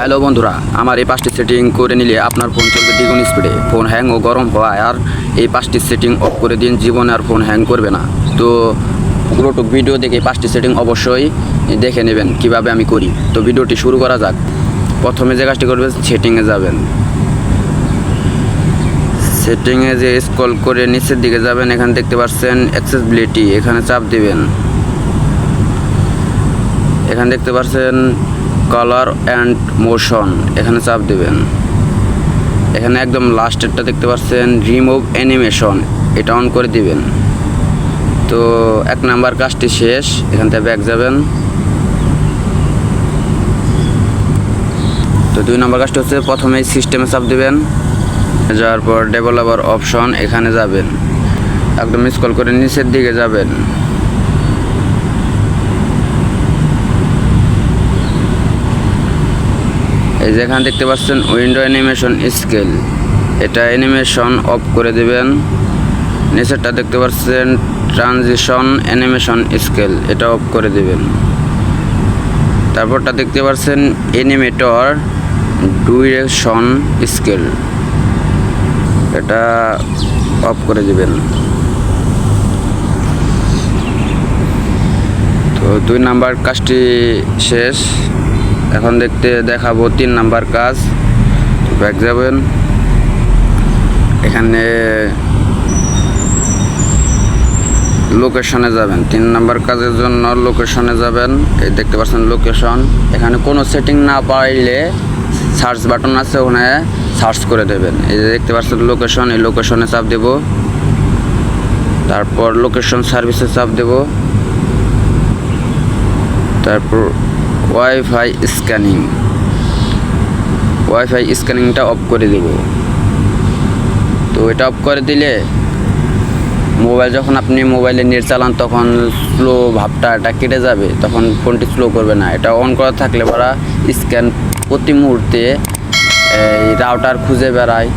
Hello বন্ধুরা, আমার এই পাঁচটি সেটিং করে নিলে আপনার ফোন চলবে দ্বিগুণ স্পিডে ফোন হ্যাং ও গরম হওয়ায় আর এই পাঁচটি সেটিং অফ করে দিন, জীবনে আর ফোন হ্যাং করবে না। তো পুরোটুক ভিডিও দেখে পাঁচটি সেটিং অবশ্যই দেখে নেবেন, কীভাবে আমি করি। তো ভিডিওটি শুরু করা যাক। প্রথমে যে কাজটি করবেন সেটিংয়ে যাবেন। সেটিংয়ে যে স্ক্রল করে নিচের দিকে যাবেন, এখানে দেখতে পাচ্ছেন অ্যাক্সেসিবিলিটি এখানে চাপ দিবেন। এখানে দেখতে পাচ্ছেন কালার অ্যান্ড মোশন এখানে চাপ দেবেন। এখানে একদম লাস্টেরটা দেখতে পাচ্ছেন রিমুভ অ্যানিমেশন এটা অন করে দিবেন। তো এক নাম্বার কাজটি শেষ। এখান থেকে ব্যাক যাবেন। তো দুই নম্বর কাজটি হচ্ছে প্রথমেই সিস্টেমে চাপ দিবেন। যাওয়ার পর ডেভেলপার অপশন এখানে যাবেন। একদম স্ক্রল করে নিচের দিকে যাবেন। এই যে এখানে দেখতে পাচ্ছেন উইন্ডো অ্যানিমেশন স্কেল। এটা অ্যানিমেশন অফ করে দিবেন। নিচেরটা দেখতে পাচ্ছেন ট্রানজিশন অ্যানিমেশন স্কেল, এটা অফ করে দিবেন। তারপরটা দেখতে পাচ্ছেন অ্যানিমেটর ডুরেশন স্কেল, এটা অফ করে দিবেন। তো দুই নাম্বার কাজটি শেষ। এখন দেখতে দেখাবো তিন নাম্বার কাজ। ব্যাক যাবেন। এখানে লোকেশনে যাবেন। তিন নাম্বার কাজের জন্য লোকেশনে যাবেন। এই দেখতে পাচ্ছেন লোকেশন। এখানে কোনো সেটিং না পাইলে সার্চ বাটন আছে, ওখানে সার্চ করে দেবেন। এই যে দেখতে পাচ্ছেন লোকেশন এই লোকেশনে চাপ দেব। তারপর লোকেশন সার্ভিসে চাপ দেব। তারপর ওয়াইফাই স্ক্যানিং ওয়াইফাই স্ক্যানিংটা অফ করে দেব। তো এটা অফ করে দিলে মোবাইল যখন আপনি মোবাইলে নেট চালান, তখন স্লো ভাবটা এটা কেটে যাবে। তখন ফোনটি স্লো করবে না। এটা অন করা থাকলে পরা স্ক্যান প্রতি মুহূর্তে, এই রাউটার খুঁজে বেড়ায়,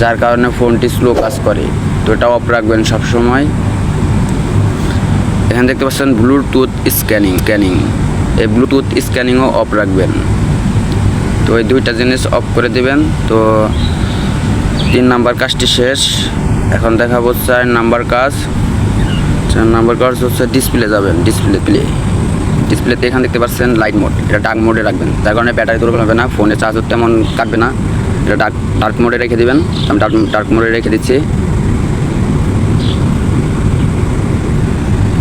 যার কারণে ফোনটি স্লো কাজ করে। তো এটা অফ রাখবেন সবসময়। এখানে দেখতে পাচ্ছেন ব্লুটুথ স্ক্যানিং স্ক্যানিং এই ব্লুটুথ স্ক্যানিংও অফ রাখবেন। তো এই দুইটা জিনিস অফ করে দিবেন। তো তিন নাম্বার কাজটি শেষ। এখন দেখাবো চার নাম্বার কাজ। চার নাম্বার কাজ হচ্ছে ডিসপ্লে যাবেন ডিসপ্লে প্লে ডিসপ্লেতে এখানে দেখতে পাচ্ছেন লাইট মোড এটা ডার্ক মোডে রাখবেন। তার কারণে ব্যাটারি দুর্বল হবে না ফোনে চার্জও তেমন কাটবে না। এটা ডার্ক ডার্ক মোডে রেখে দিবেন। আমি ডার্ক ডার্ক মোডে রেখে দিচ্ছি।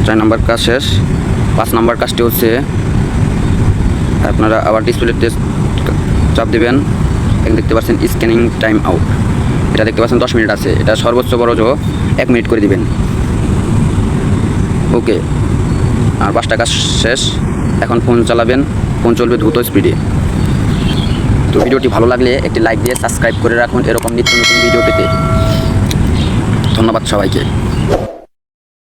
চার নাম্বার কাজ শেষ। পাঁচ নাম্বার কাজটি হচ্ছে আপনারা আবার ডিসপ্লে টেস্ট চাপ দেবেন। এখানে দেখতে পাচ্ছেন স্ক্যানিং টাইম আউট এটা দেখতে পাচ্ছেন দশ মিনিট আছে। এটা সর্বোচ্চ বড় জো, এক মিনিট করে দিবেন। ওকে। আর পাঁচটা কাজ শেষ। এখন ফোন চালাবেন। ফোন চলবে দ্রুত স্পিডে তো ভিডিওটি ভালো লাগলে একটি লাইক দিয়ে সাবস্ক্রাইব করে রাখুন। এরকম নিত্য নতুন ভিডিও পেতে। ধন্যবাদ সবাইকে।